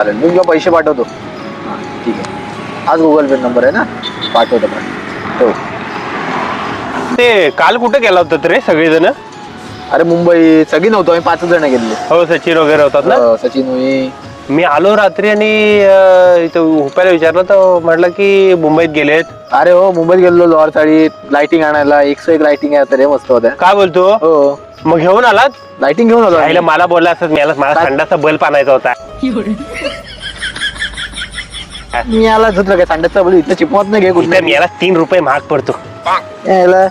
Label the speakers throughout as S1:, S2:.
S1: चालेल. मी तुला पैसे पाठवतो. हां ठीक आहे. हाच गुगल पे नंबर आहे ना? पाठवतो पाठवतो हो
S2: ते काल कुठे गेला होता रे सगळेजण?
S1: अरे मुंबई सगळी नव्हतो आम्ही पाच जण गेले
S2: हो सचिन वगैरे होतात ना?
S1: अं, सचिन मी
S2: मी आलो रात्री आणि अं, इथं उपायला विचारलं तर म्हटलं की मुंबईत गेलेत
S1: अरे हो मुंबईत गेलो लोअर साडीत लाइटिंग आणायला. एकशे एक लाइटिंग आहे रे मस्त होत्या.
S2: काय बोलतो?
S1: हो.
S2: मग घेऊन आलात?
S1: लाइटिंग घेऊन आलो
S2: राहिलं
S1: आम्ही.
S2: मला बोलला असत मला मला? थंडाचा बल्ब आणायचा होता.
S1: मी आला झुतलं काय सांडचा बोल इथं चिपवत नाही घे
S2: इथं
S1: कुठे
S2: याला तीन रुपये महाग पडतो.
S1: यायला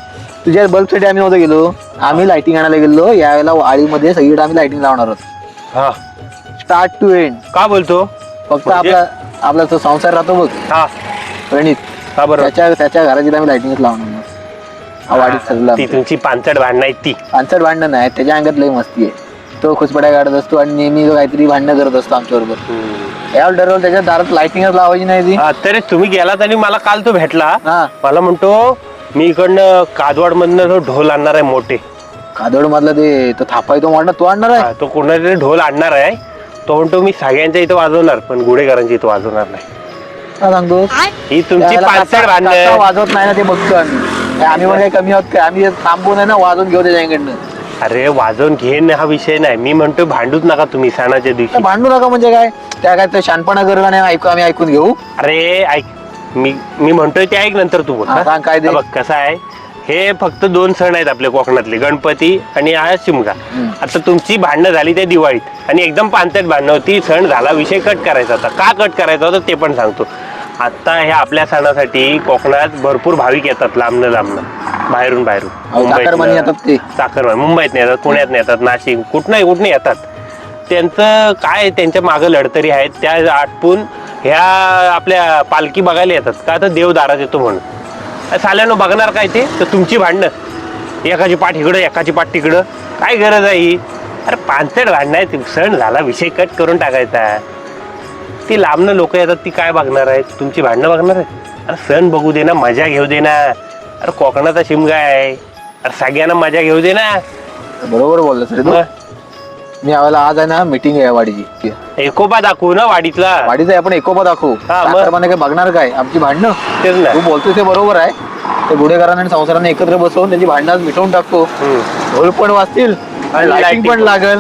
S1: तुझ्या बल्बसाठी आम्ही नव्हतो गेलो. आम्ही लाइटिंग आणायला गेलो. यावेळेला वाळीमध्ये सगळीकडे आम्ही लाइटिंग लावणार आहोत.
S2: हा.
S1: स्टार्ट टू एंड
S2: का बोलतो?
S1: फक्त
S2: म्हणजे?
S1: आपला आपला तो संसार राहतो बघ.
S2: हा.
S1: प्रणित.
S2: का बरोबर
S1: त्याच्या त्याच्या घराची आम्ही लाइटिंगच लावणार हा वाढीत सगळं
S2: ती तुमची पानचट भांडणं आहेत ती.
S1: पानसट भांडण नाही त्याच्या अंगात लई मस्ती आहे. तो खुसपड्या काढत असतो आणि नेहमी काहीतरी भांडणं करत असतो आमच्याबरोबर. यावर ठरवलं त्याच्या दारात लाइटिंगच लावायची नाही ती.
S2: हा, तरी तुम्ही गेलात आणि मला काल तो भेटला.
S1: हा.
S2: मला म्हणतो मी इकडनं कादवाड मधनं ढोल आणणार आहे मोठे.
S1: कादोड मधला ते तो थापाय तो म्हणणार तो आणणार आहे?
S2: हा, तो कोणाचा तरी ढोल आणणार आहे. तो म्हणतो मी सगळ्यांच्या इथं वाजवणार पण गुढेकरांच्या इथं वाजवणार नाही.
S1: काय सांगतो?
S2: ही तुमची
S1: त्याला
S2: पानसट
S1: कसा- कसा
S2: भांडण
S1: वाजवत नाही ना ते बघतो आम्ही. आम्ही पण काही कमी आहोत काय? आम्ही थांबून आहे ना वाजवून घेऊ त्याच्याकडनं
S2: अरे वाजवून घेण हा विषय नाही. मी म्हणतो भांडूच नका तुम्ही सणाच्या
S1: तर
S2: दिवशी
S1: भांडू नका म्हणजे काय? त्या काय ते शानपणा करेल नाही ऐकू आम्ही ऐकून घेऊ.
S2: अरे ऐक. मी मी म्हणतोय ते ऐक नंतर तू बोल.
S1: हा? सांग काय ते?
S2: हा बघ कसं आहे? हे फक्त दोन सण आहेत आपल्या कोकणातले. गणपती आणि हा शिमगा. आता तुमची भांडणं झाली त्या दिवाळीत. आणि एकदम पानसट भांडणं होती. सण झाला विषय कट करायचा होता. का कट करायचा होता ते पण सांगतो. आता ह्या आपल्या सणासाठी कोकणात भरपूर भाविक येतात लांबनं लांबनं. बाहेरून बाहेरून.
S1: चाकरमानी येतात ते.
S2: मुंबईत येतात पुण्यात येतात नाशिक कुठनंही कुठनंही येतात. त्यांचं काय त्यांच्या मागं लढतरी आहेत. त्या आटपून ह्या आपल्या पालखी बघायला येतात. का तर देव दारात येतो म्हणून. साल्यानं बघणार काय ते? तर तुमची भांडणं. एकाची पाठ इकडं एकाची पाठ तिकडं. काय गरज आहे अरे पानसट भांडणं आहे सण झाला विषय कट करून टाकायचा. ती लांबनं लोक येतात ती काय बघणार आहेत? तुमची भांडणं बघणार आहेत? अरे सण बघू दे ना मजा घेऊ दे ना. अरे कोकणाचा शिमगा आहे. अरे सगळ्यांना मजा घेऊ दे ना.
S1: बरोबर बोललास रे तू.
S2: मग?
S1: मी यावेळेला आज आहे ना मीटिंग आहे वाडीची.
S2: एकोपा दाखवू ना वाडीतला.
S1: वाडीचा आपण एकोपा दाखवू.
S2: हा, मग?
S1: काय बघणार काय? आमची भांडणं?
S2: तेच ना.
S1: तू बोलतोय ते बरोबर आहे. ते गुढेकरांना आणि संसारांना एकत्र बसवून त्यांची भांडणं मिटवून टाकतो.
S2: हम्म.
S1: ढोल पण वाजतील आणि
S2: आणि
S1: पण
S2: पण.
S1: लागल.